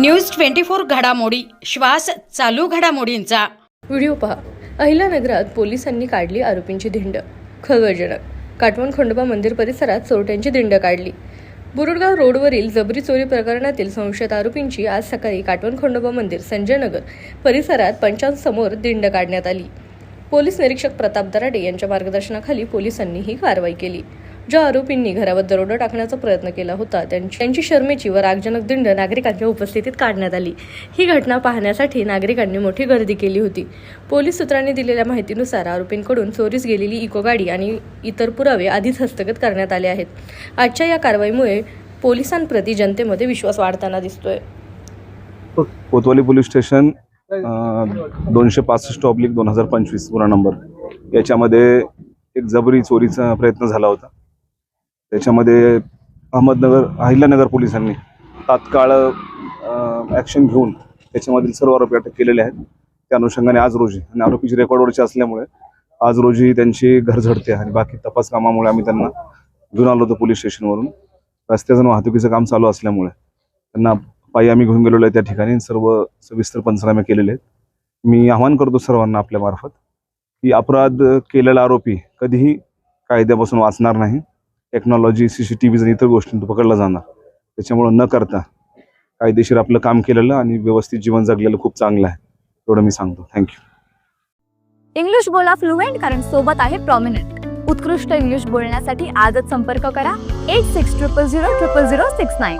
News twenty four घडामोडी. श्वास चालू घडामोडींचा. व्हिडिओ पहा. अहिल्यानगरात पोलिसांनी काढली आरोपींची धिंड खळबळजनक. काटवण खंडोबा मंदिर परिसरात चोरट्यांची धिंड काढली. बुरुडगाव रोडवरील जबरी चोरी प्रकरणातील संशयित आरोपींची आज सकाळी काटवण खंडोबा मंदिर संजयनगर परिसरात पंचांसमोर दिंड काढण्यात आली. पोलीस निरीक्षक प्रताप दराडे यांच्या मार्गदर्शनाखाली पोलिसांनी ही कारवाई केली. ज्या आरोपींनी घरावर दरोडा टाकण्याचा प्रयत्न केला होता त्यांची शर्मेची व रागजनक दिंड नागरिकांच्या उपस्थितीत काढण्यात आली. ही घटना पाहण्यासाठी नागरिकांनी मोठी गर्दी केली होती. पोलीस सूत्रांनी दिलेल्या माहितीनुसार आरोपींकडून चोरीस गेलेली इको गाडी आणि इतर पुरावे आधीच हस्तगत करण्यात आले आहेत. आजच्या या कारवाईमुळे पोलिसांप्रती जनतेमध्ये विश्वास वाढताना दिसतोय. कोतवाली पोलीस स्टेशन दोनशे पासष्ट ऑब्लिक दोन हजार पंचवीस पुरा नंबर. याच्यामध्ये एक जबरी चोरीचा प्रयत्न झाला होता. त्याच्यामध्ये अहमदनगर अहिल्यानगर पोलिसांनी तात्काळ ॲक्शन घेऊन त्याच्यामधील सर्व आरोपी अटक केलेले आहेत. त्या अनुषंगाने आज रोजी आणि आरोपीची रेकॉर्डवरची असल्यामुळे आज रोजी त्यांची घर झडते आणि बाकी तपास कामामुळे आम्ही त्यांना घेऊन आलो होतो पोलीस स्टेशनवरून. रस्त्याचं वाहतुकीचं काम चालू असल्यामुळे त्यांना पायी आम्ही घेऊन गेलेलो आहे त्या ठिकाणी. सर्व सविस्तर पंचनामे केलेले आहेत. मी आवाहन करतो सर्वांना आपल्यामार्फत की अपराध केलेला आरोपी कधीही कायद्यापासून वाचणार नाही. Technology C C T V आणि इतर गोष्टींतून पकडला जाणार त्याच्यामुळं न करता कायदेशीर आपलं काम केलेलं आणि व्यवस्थित जीवन जगलेलं खूप चांगलं आहे. एवढं मी सांगतो. थँक्यू इंग्लिश बोला फ्लुएंट कारण सोबत आहे प्रॉमिनंट उत्कृष्ट इंग्लिश बोलण्यासाठी आजच संपर्क करा. Eight six triple zero triple zero six nine